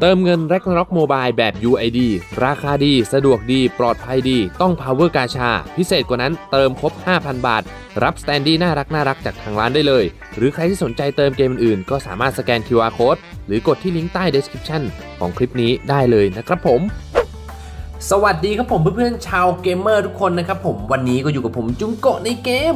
เติมเงิน r a g n a r o k Mobile แบบ UID ราคาดี สะดวกดี ปลอดภัยดี ต้อง Power กาชา พิเศษกว่านั้นเติมครบ 5,000 บาท รับสแตนดี้น่ารักน่ารักจากทางร้านได้เลย หรือใครที่สนใจเติมเกมอื่นๆ ก็สามารถสแกน QR Code หรือกดที่ลิงก์ใต้ description ของคลิปนี้ได้เลยนะครับผมสวัสดีครับผมเพื่อนๆชาวเกมเมอร์ทุกคนนะครับผมวันนี้ก็อยู่กับผมจุงโกะในเกม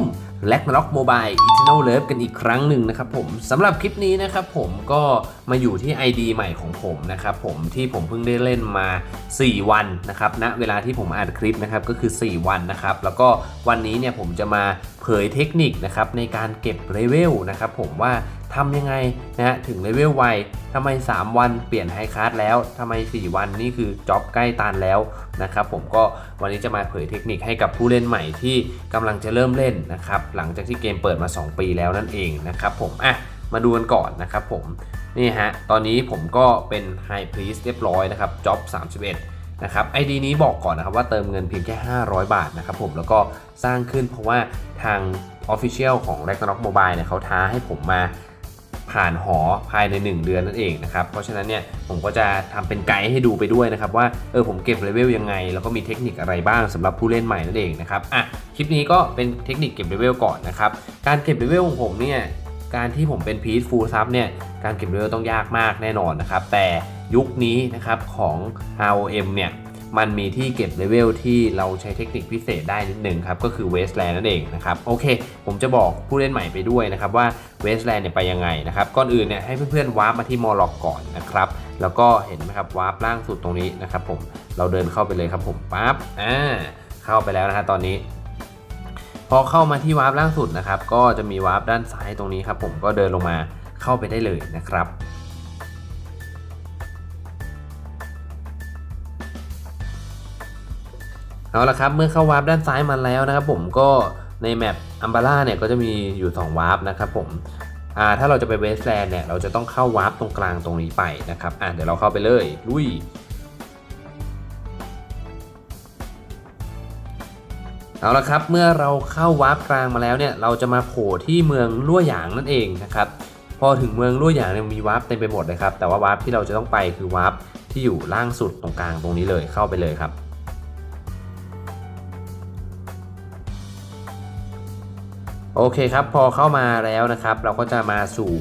l a g n a r o k Mobile Eternal Love กันอีกครั้งหนึ่งนะครับผมสำหรับคลิปนี้นะครับผมก็มาอยู่ที่ ID ใหม่ของผมนะครับผมที่ผมเพิ่งได้เล่นมา 4 วันนะครับณเวลาที่ผมอัดคลิปนะครับก็คือ 4 วันนะครับ แล้วก็วันนี้เนี่ยผมจะมาเผยเทคนิคนะครับในการเก็บเลเวลนะครับผมว่า ทำยังไงนะฮะถึงเลเวลไวทำไม 3 วันเปลี่ยนไฮคาร์ดแล้วทำไม 4 วันนี่คือจ็อบใกล้ตันแล้วนะครับผมก็วันนี้จะมาเผยเทคนิคให้กับผู้เล่นใหม่ที่กำลังจะเริ่มเล่นนะครับหลังจากที่เกมเปิดมา 2 ปีแล้วนั่นเองนะครับผมอะมาดูกันก่อนนะครับผมนี่ฮะตอนนี้ผมก็เป็นไฮพรีสเรียบร้อยนะครับจ็อบ31นะครับ ID นี้บอกก่อนนะครับว่าเติมเงินเพียงแค่ 500 บาทนะครับผมแล้วก็สร้างขึ้นเพราะว่าทาง Official ของ r a g n a r o k Mobile เนี่ยเขาท้าให้ผมมา ผ่านหอภายใน 1 เดือนนั่นเองนะครับ เพราะฉะนั้นเนี่ยผมก็จะทำเป็นไกด์ให้ดูไปด้วยนะครับว่าเออผมเก็บเลเวลยังไง แล้วก็มีเทคนิคอะไรบ้างสำหรับผู้เล่นใหม่นั่นเองนะครับอะคลิปนี้ก็เป็นเทคนิคเก็บเลเวลก่อนนะครับการเก็บเลเวลของผมเนี่ยการที่ผมเป็นพีซฟูลซับเนี่ยการเก็บเลเวลต้องยากมากแน่นอนนะครับแต่ยุคนี้นะครับของ ROM เนี่ย มันมีที่เก็บเลเวลที่เราใช้เทคนิคพิเศษได้นิดหนึ่งครับ ก็คือเวสแลนด์นั่นเองนะครับ โอเค ผมจะบอกผู้เล่นใหม่ไปด้วยนะครับว่าเวสแลนด์เนี่ยไปยังไงนะครับ ก่อนอื่นเนี่ยให้เพื่อนๆวาร์ปมาที่มอลล็อกก่อนนะครับ แล้วก็เห็นไหมครับวาร์ปล่างสุดตรงนี้นะครับผม เราเดินเข้าไปเลยครับผมปั๊บ อ่า เข้าไปแล้วนะฮะตอนนี้พอเข้ามาที่วาร์ปล่างสุดนะครับ ก็จะมีวาร์ปด้านซ้ายตรงนี้ครับผมก็เดินลงมาเข้าไปได้เลยนะครับ เอาละครับเมื่อเข้าวาร์ปด้านซ้ายมาแล้วนะครับผมก็ในแมปอัมบาร่าเนี่ยก็จะมีอยู่2วาร์ปนะครับผมอ่าถ้าเราจะไปเวสแลนด์เนี่ยเราจะต้องเข้าวาร์ปตรงกลางตรงนี้ไปนะครับอ่าเดี๋ยวเราเข้าไปเลยลุยเอาละครับเมื่อเราเข้าวาร์ปกลางมาแล้วเนี่ยเราจะมาโผล่ที่เมืองลั่วหยางนั่นเองนะครับพอถึงเมืองลั่วหยางเนี่ยมีวาร์ปเต็มไปหมดเลยครับแต่ว่าวาร์ปที่เราจะต้องไปคือวาร์ปที่อยู่ล่างสุดตรงกลางตรงนี้เลยเข้าไปเลยครับ โอเคครับ พอเข้ามาแล้วนะครับ เราก็จะมาสู่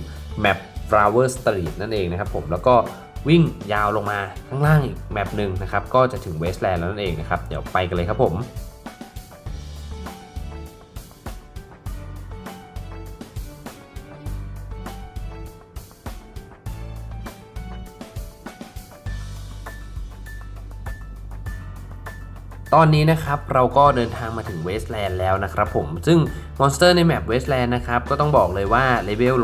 แมป Flower Street นั่นเองนะครับผมแล้วก็วิ่งยาวลงมาข้างล่างอีกแมปหนึ่งนะครับ ก็จะถึง Wasteland แล้วนั่นเองนะครับ เดี๋ยวไปกันเลยครับผม ตอนนี้นะครับเราก็เดินทางมาถึงเวสแลนด์แล้วนะครับผมซึ่งมอนสเตอร์ในแมปเวสแลนด์นะครับก็ต้องบอกเลยว่าเลเวล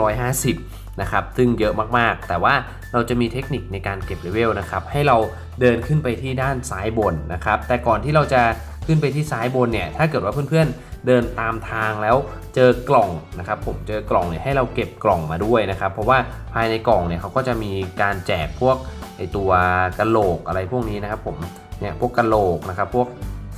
150 นะครับซึ่งเยอะมากๆ แต่ว่าเราจะมีเทคนิคในการเก็บเลเวลนะครับให้เราเดินขึ้นไปที่ด้านซ้ายบนนะครับแต่ก่อนที่เราจะขึ้นไปที่ซ้ายบนเนี่ยถ้าเกิดว่าเพื่อนๆเดินตามทางแล้วเจอกล่องนะครับผมเจอกล่องเนี่ยให้เราเก็บกล่องมาด้วยนะครับเพราะว่าภายในกล่องเนี่ยเขาก็จะมีการแจกพวกไอตัวกระโหลกอะไรพวกนี้นะครับผม เนี่ยพวกกะโหลกนะครับพวก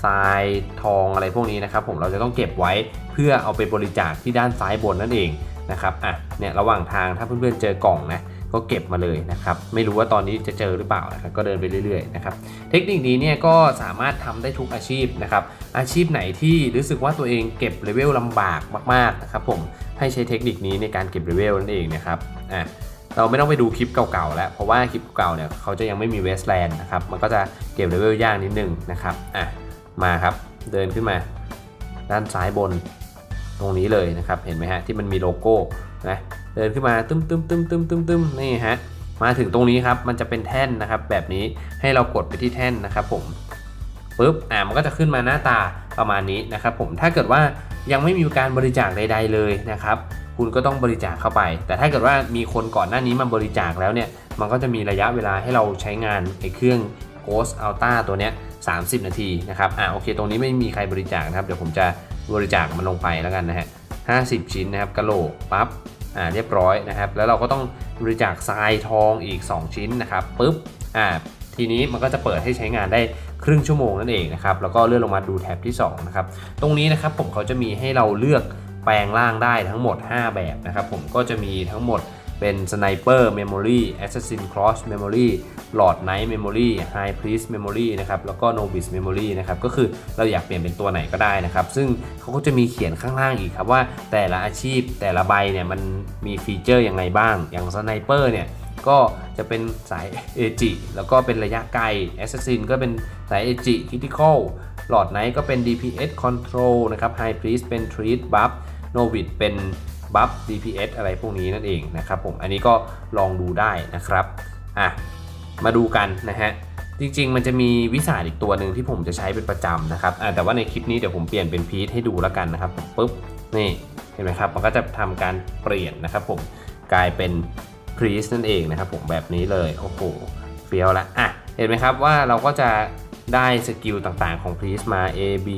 ทรายทองอะไรพวกนี้นะครับ ผมเราจะต้องเก็บไว้เพื่อเอาไปบริจาคที่ด้านซ้ายบนนั่นเองนะครับอะเนี่ยระหว่างทางถ้าเพื่อนๆเจอกล่องนะก็เก็บมาเลยนะครับ ไม่รู้ว่าตอนนี้จะเจอหรือเปล่านะครับก็เดินไปเรื่อยๆนะครับเทคนิคนี้เนี่ยก็สามารถทำได้ทุกอาชีพนะครับ อาชีพไหนที่รู้สึกว่าตัวเองเก็บเลเวลลำบากมากๆนะครับผมให้ใช้เทคนิคนี้ในการเก็บเลเวลนั่นเองนะครับอะ เราไม่ต้องไปดูคลิปเก่าๆแล้ว เพราะว่าคลิปเก่าเนี่ยเขาจะยังไม่มีเวสแลนด์นะครับ มันก็จะเก็บเลเวลยากนิดนึงนะครับ อะ มาครับ เดินขึ้นมา ด้านซ้ายบนตรงนี้เลยนะครับ เห็นไหมฮะ ที่มันมีโลโก้นะ เดินขึ้นมาตึ้มตึ้มตึ้มตึ้มตึ้มตึ้มนี่ฮะ มาถึงตรงนี้ครับ มันจะเป็นแท่นนะครับ แบบนี้ ให้เรากดไปที่แท่นนะครับผมปุ๊บ อ่า มันก็จะขึ้นมาหน้าตาประมาณนี้นะครับผม ถ้าเกิดว่ายังไม่มีการบริจาคใด ๆเลยนะครับ คุณก็ต้องบริจาคเข้าไป แต่ถ้าเกิดว่ามีคนก่อนหน้านี้มาบริจาคแล้วเนี่ย มันก็จะมีระยะเวลาให้เราใช้งานไอ้เครื่อง Ghost Alta ตัวเนี้ย30 นาทีนะครับ อ่าโอเค ตรงนี้ไม่มีใครบริจาคนะครับ เดี๋ยวผมจะบริจาคมันลงไปแล้วกันนะฮะ50 ชิ้นนะครับกะโหลกปั๊บ อ่า เรียบร้อยนะครับ แล้วเราก็ต้องบริจาคทรายทองอีก 2 ชิ้นนะครับปุ๊บ อ่า ทีนี้มันก็จะเปิดให้ใช้งานได้ครึ่งชั่วโมงนั่นเองนะครับ แล้วก็เลื่อนลงมาดูแท็บที่2นะครับ ตรงนี้นะครับผมเขาจะมีให้เราเลือก แปลงร่างได้ทั้งหมด 5 แบบนะครับ ผมก็จะมีทั้งหมดเป็น Sniper Memory Assassin Cross Memory Lord Knight Memory High Priest Memory นะครับแล้วก็ Novice Memory นะครับก็คือเราอยากเปลี่ยนเป็นตัวไหนก็ได้นะครับ ซึ่งเขาก็จะมีเขียนข้างล่างอีกครับว่าแต่ละอาชีพแต่ละใบเนี่ยมันมีฟีเจอร์ยังไงบ้าง อย่าง Sniper เนี่ยก็จะเป็นสายเอจิแล้วก็เป็นระยะไกล Assassin ก็เป็นสายเอจิ Critical หลอดไนก็เป็น DPS Control นะครับ High Priest เป็น Treat Buff Novice เป็น Buff DPS อะไรพวกนี้นั่นเองนะครับผมอันนี้ก็ลองดูได้นะครับอะมาดูกันนะฮะจริงๆ มันจะมีวิสาอีกตัวหนึ่งที่ผมจะใช้เป็นประจำนะครับอะแต่ว่าในคลิปนี้เดี๋ยวผมเปลี่ยนเป็นพีทให้ดูแล้วกันนะครับปุ๊บนี่เห็นไหมครับมันก็จะทำการเปลี่ยนนะครับผมกลายเป็นพรีสนั่นเองนะครับผมแบบนี้เลยโอ้โหเฟี้ยวละอะเห็นไหมครับว่าเราก็จะได้สกิลต่างๆของพรีสมา A B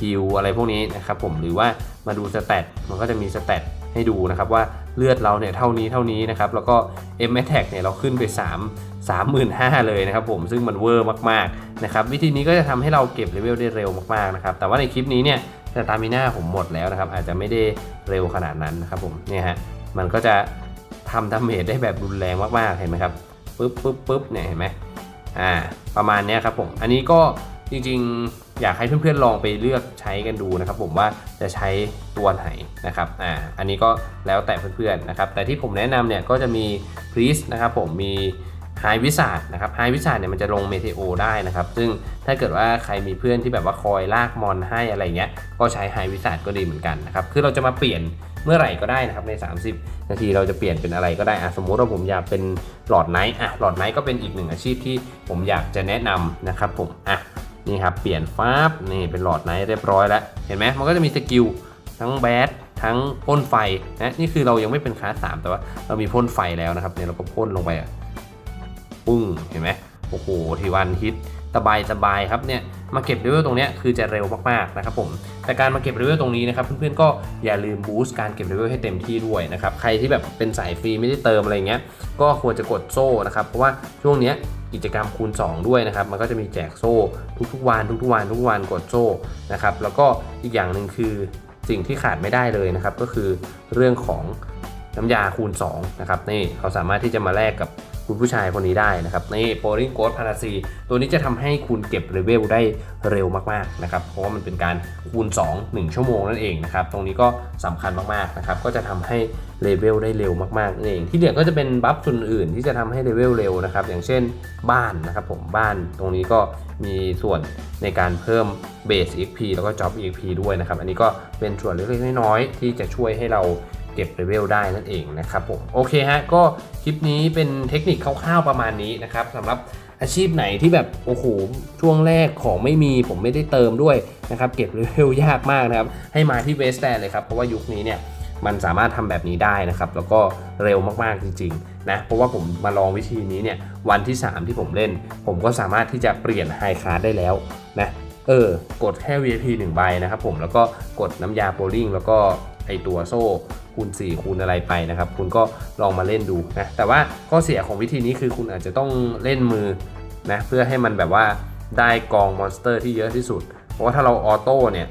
ฮิลอะไรพวกนี้นะครับผมหรือว่ามาดูสเตตมันก็จะมีสเตตให้ดูนะครับว่าเลือดเราเนี่ยเท่านี้เท่านี้นะครับแล้วก็ M a t t a c เนี่ยเราขึ้นไป 3 35,000 เลยนะครับผมซึ่งมันเวอร์มากๆนะครับวิธีนี้ก็จะทำให้เราเก็บเลเวลได้เร็วมากๆนะครับแต่ว่าในคลิปนี้เนี่ยสตามิน่าผมหมดแล้วนะครับอาจจะไม่ได้เร็วขนาดนั้นนะครับผมเนี่ยฮะมันก็จะทำดาเมจได้แบบรุนแรงมากๆเห็นไหมครับปึ๊บปึ๊บปึ๊บเนี่ยเห็นไหมอ่าประมาณนี้ครับผมอันนี้ก็ จริงๆ อยากให้เพื่อนๆลองไปเลือกใช้กันดูนะครับ ผมว่าจะใช้ตัวไหนนะครับอ่าอันนี้ก็แล้วแต่เพื่อนๆนะครับแต่ที่ผมแนะนำเนี่ยก็จะมีพรีสนะครับผมมีไฮวิสาดนะครับไฮวิสาดเนี่ยมันจะลงเมเทโอได้นะครับ ซึ่งถ้าเกิดว่าใครมีเพื่อนที่แบบว่าคอยลากมอนให้อะไรเงี้ย ก็ใช้ไฮวิสาดก็ดีเหมือนกันนะครับ คือเราจะมาเปลี่ยนเมื่อไหร่ก็ได้นะครับใน 30 นาทีเราจะเปลี่ยนเป็นอะไรก็ได้อะสมมุติว่าผมอยากเป็นหลอดไนท์อะหลอดไนท์ก็เป็นอีกหนึ่งอาชีพที่ผมอยากจะแนะนำนะครับผมอะ นี่ครับเปลี่ยนฟ้าบนี่เป็นหลอดไนท์เรียบร้อยแล้ว เห็นไหมมันก็จะมีสกิลทั้งแบดทั้งพ่นไฟนะนี่คือเรายังไม่เป็นคลาสสามแต่ว่าเรามีพ่นไฟแล้วนะครับเนี่ยเราก็พ่นลงไปอะปึ้งเห็นไหมโอ้โหทีวันฮิตสบายสบายครับเนี่ยมาเก็บเลเวลตรงนี้คือจะเร็วมากๆนะครับผมแต่การมาเก็บเลเวลตรงนี้นะครับเพื่อนๆก็อย่าลืมบูสต์การเก็บเลเวลให้เต็มที่ด้วยนะครับใครที่แบบเป็นสายฟรีไม่ได้เติมอะไรเงี้ยก็ควรจะกดโซ่นะครับเพราะว่าช่วงเนี้ย กิจกรรมคูณ 2 ด้วยนะครับ มันก็จะมีแจกโซ่ทุกๆวันทุกๆวันทุกวันกดโซ่นะครับ แล้วก็อีกอย่างหนึ่งคือสิ่งที่ขาดไม่ได้เลยนะครับ ก็คือเรื่องของน้ำยาคูณ2นะครับนี่เขาสามารถที่จะมาแลกกับ คุณผู้ชายคนนี้ได้นะครับนี่โปริงโกดพาราซีตัวนี้จะทำให้คุณเก็บเลเวลได้เร็วมากๆนะครับเพราะว่ามันเป็นการคูณ 2 1 ชั่วโมงนั่นเองนะครับตรงนี้ก็สำคัญมากๆนะครับก็จะทำให้เลเวลได้เร็วมากๆนั่นเอง ที่เหลือก็จะเป็นบัฟส่วนอื่นที่จะทำให้เลเวลเร็วนะครับอย่างเช่นบ้านนะครับผมบ้านตรงนี้ก็มีส่วนในการเพิ่มเบส XP แล้วก็ Job XP ด้วยนะครับอันนี้ก็เป็นส่วนเล็กๆน้อยๆที่จะช่วยให้เรา เก็บเลเวลได้นั่นเองนะครับผมโอเคฮะก็คลิปนี้เป็นเทคนิคคร่าวๆประมาณนี้นะครับสำหรับอาชีพไหนที่แบบโอ้โหช่วงแรกของไม่มีผมไม่ได้เติมด้วยนะครับเก็บเลเวลยากมากนะครับให้มาที่เวสแ a นเลยครับเพราะว่ายุคนี้เนี่ยมันสามารถทำแบบนี้ได้นะครับ แล้วก็เร็วมากๆจริงๆนะเพราะว่าผมมาลองวิธีนี้เนี่ยวันที่ 3 ที่ผมเล่น ผมก็สามารถที่จะเปลี่ยนไฮคาร์ดได้แล้วนะเออกดแค่ VIP 1ใบนะครับผมแล้วก็กดน้ำยาโปรลิงแล้วก็ไอตัวโซ่ คูณ 4 คูณอะไรไปนะครับ คุณก็ลองมาเล่นดูนะแต่ว่าข้อเสียของวิธีนี้คือคุณอาจจะต้องเล่นมือนะเพื่อให้มันแบบว่าได้กองมอนสเตอร์ที่เยอะที่สุด เพราะว่าถ้าเราออโต้เนี่ย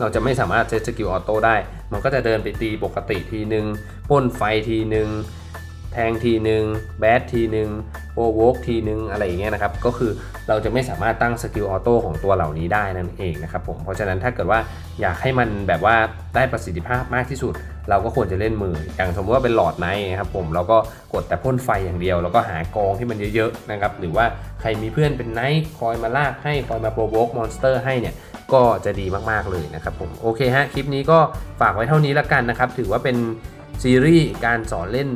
เราจะไม่สามารถเซตสกิลออโต้ได้ มันก็จะเดินไปตีปกติทีนึงพ่นไฟทีนึง แทงทีนึง แบดทีนึง โอเวกทีนึงอะไรอย่างเงี้ยนะครับ ก็คือเราจะไม่สามารถตั้งสกิลออโต้ของตัวเหล่านี้ได้นั่นเองนะครับผมเพราะฉะนั้นถ้าเกิดว่าอยากให้มันแบบว่าได้ประสิทธิภาพมากที่สุด เราก็ควรจะเล่นมือ อย่างสมมติว่าเป็นหลอดไนท์นะครับผมเราก็กดแต่พ่นไฟอย่างเดียว แล้วก็หากองที่มันเยอะๆนะครับหรือว่าใครมีเพื่อนเป็นไนท์คอยมาลากให้คอยมาโปรโวกมอนสเตอร์ให้เนี่ยก็จะดีมากๆเลยนะครับผมโอเคฮะคลิปนี้ก็ฝากไว้เท่านี้ละกันนะครับถือว่าเป็นซีรีส์การสอนเล่น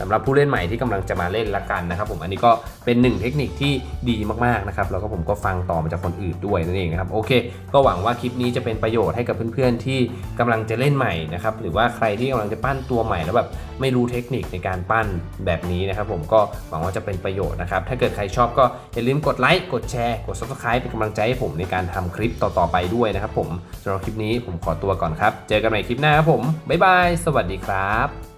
สำหรับผู้เล่นใหม่ที่กำลังจะมาเล่นละกันนะครับ ผมอันนี้ก็เป็นหนึ่งเทคนิคที่ดีมากๆนะครับแล้วก็ผมก็ฟังต่อมาจากคนอื่นด้วยนั่นเองนะครับโอเค ก็หวังว่าคลิปนี้จะเป็นประโยชน์ให้กับเพื่อนๆที่กำลังจะเล่นใหม่นะครับหรือว่าใครที่กำลังจะปั้นตัวใหม่แล้วแบบไม่รู้เทคนิคในการปั้นแบบนี้นะครับ ผมก็หวังว่าจะเป็นประโยชน์นะครับถ้าเกิดใครชอบก็อย่าลืมกดไลค์กดแชร์กด subscribe เป็นกำลังใจให้ผมในการทำคลิปต่อๆไปด้วยนะครับ ผมสำหรับคลิปนี้ผมขอตัวก่อนครับ เจอกันใหม่คลิปหน้าครับผมบ๊ายบายสวัสดีครับ